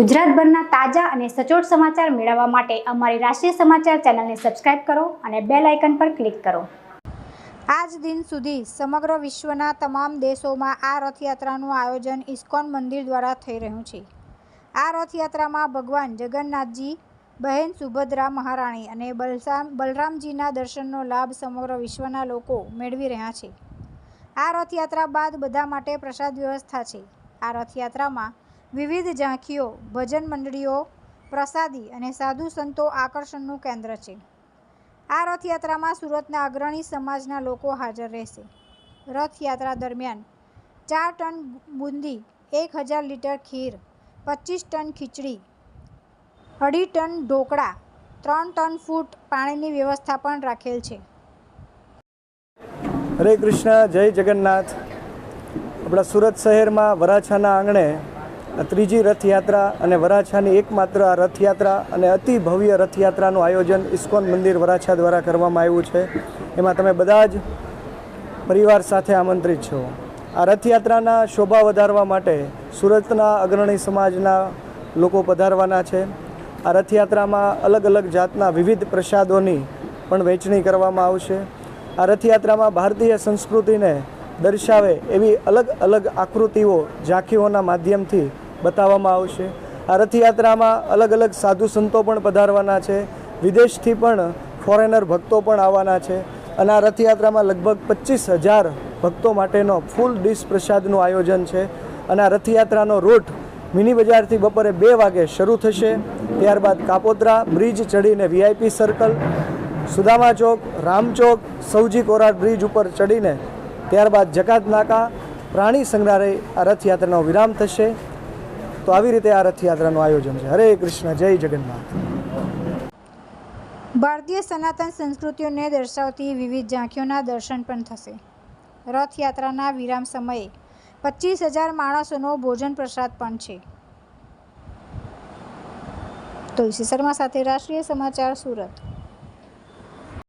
ગુજરાતભરના તાજા અને સચોટ સમાચાર મેળવવા માટે અમારી રાષ્ટ્રીય સમાચાર ચેનલને સબસ્ક્રાઇબ કરો અને બેલ આઇકન પર ક્લિક કરો. આજ દિન સુધી સમગ્ર વિશ્વના તમામ દેશોમાં આ રથયાત્રાનું આયોજન ઇસ્કોન મંદિર દ્વારા થઈ રહ્યું છે. આ રથયાત્રામાં ભગવાન જગન્નાથજી, બહેન સુભદ્રા મહારાણી અને બલરામ બલરામજીના દર્શનનો લાભ સમગ્ર વિશ્વના લોકો મેળવી રહ્યા છે. આ રથયાત્રા બાદ બધા માટે પ્રસાદ વ્યવસ્થા છે. આ રથયાત્રામાં વિવિધ ઝાંખીઓ, ભજન મંડળીઓ, પ્રસાદી અને સાધુ સંતો આકર્ષણનું કેન્દ્ર છે. આ રથયાત્રામાં સુરતના અગ્રણી સમાજના લોકો હાજર રહેશે. રથયાત્રા દરમિયાન ચાર ટન બુંદી, એક હજાર લીટર ખીર, પચીસ ટન ખીચડી, અઢી ટન ઢોકળા, ત્રણ ટન ફૂટ પાણીની વ્યવસ્થા પણ રાખેલ છે. હરે કૃષ્ણ, જય જગન્નાથ. આપણા સુરત શહેરમાં વરાછાના આંગણે ત્રીજી રથયાત્રા અને વરાછાની એકમાત્ર આ રથયાત્રા અને અતિ ભવ્ય રથયાત્રાનું આયોજન ઇસ્કોન મંદિર વરાછા દ્વારા કરવામાં આવ્યું છે. એમાં તમે બધા જ પરિવાર સાથે આમંત્રિત છો. આ રથયાત્રાના શોભા વધારવા માટે સુરતના અગ્રણી સમાજના લોકો પધારવાના છે. આ રથયાત્રામાં અલગ અલગ જાતના વિવિધ પ્રસાદોની પણ વહેંચણી કરવામાં આવશે. આ રથયાત્રામાં ભારતીય સંસ્કૃતિને દર્શાવે એવી અલગ અલગ આકૃતિઓ ઝાંખીઓના માધ્યમથી બતાવવામાં આવશે. આ રથયાત્રામાં અલગ અલગ સાધુ સંતો પણ પધારવાના છે. વિદેશથી પણ ફોરેનર ભક્તો પણ આવવાના છે અને આ રથયાત્રામાં લગભગ પચીસ હજાર ભક્તો માટેનો ફૂલ ડીશ પ્રસાદનું આયોજન છે. અને આ રથયાત્રાનો રૂટ મિની બજારથી બપોરે બે વાગે શરૂ થશે. ત્યારબાદ કાપોદ્રા, બ્રિજ ચડીને વીઆઈપી સર્કલ સુદામા ચોક રામચોક સૌજી કોરાટ બ્રિજ ઉપર ચડીને ત્યારબાદ જકાત નાકા પ્રાણી સંગ્રહાલય આ રથયાત્રાનો વિરામ થશે. તો આવી રીતે આ રથયાત્રાનું આયોજન છે. હરે કૃષ્ણ, જય જગન્નાથ. ભારતીય સનાતન સંસ્કૃતિઓને દર્શાવતી વિવિધ ઝાંખીઓના દર્શન પણ થશે. રથયાત્રાના વિરામ સમયે પચીસ હજાર માણસોનો ભોજન પ્રસાદ પણ છે. તુલસી શર્મા સાથે રાષ્ટ્રીય સમાચાર સુરત.